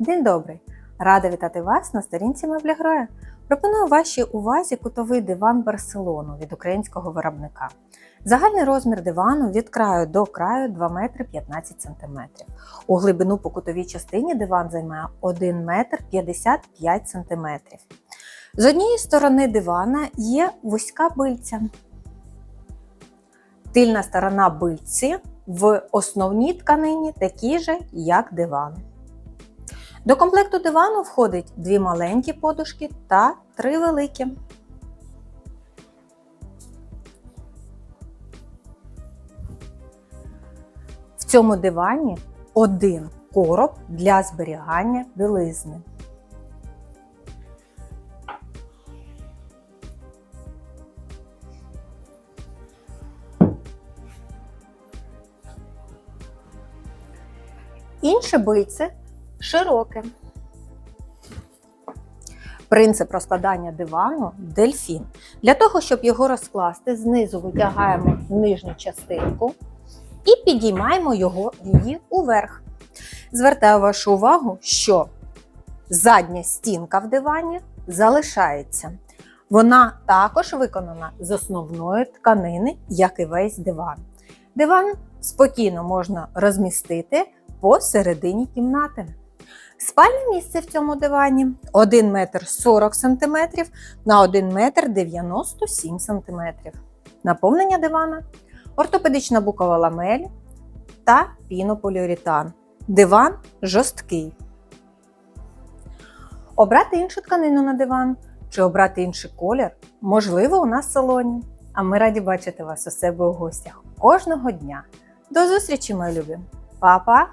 День добрий! Рада вітати вас на сторінці Меблягроя. Пропоную вашій увазі кутовий диван Барселону від українського виробника. Загальний розмір дивану від краю до краю 2 метри 15 см. У глибину по кутовій частині диван займає 1 метр 55 см. З однієї сторони дивана є вузька бильця. Тильна сторона бильці в основній тканині такі же, як диван. До комплекту дивану входить дві маленькі подушки та три великі. В цьому дивані один короб для зберігання білизни. Інше бильце широке. Принцип розкладання дивану дельфін. Для того, щоб його розкласти, знизу витягаємо нижню частинку і підіймаємо його її уверх. Звертаю вашу увагу, що задня стінка в дивані залишається. Вона також виконана з основної тканини, як і весь диван. Диван спокійно можна розмістити посередині кімнати. Спальне місце в цьому дивані 1 метр 40 см на 1 метр 97 см. Наповнення дивана ортопедична букова ламель та пінополіуретан. Диван жорсткий. Обрати іншу тканину на диван чи обрати інший колір можливо у нас в салоні. А ми раді бачити вас у себе у гостях кожного дня. До зустрічі, мої любі! Па-па!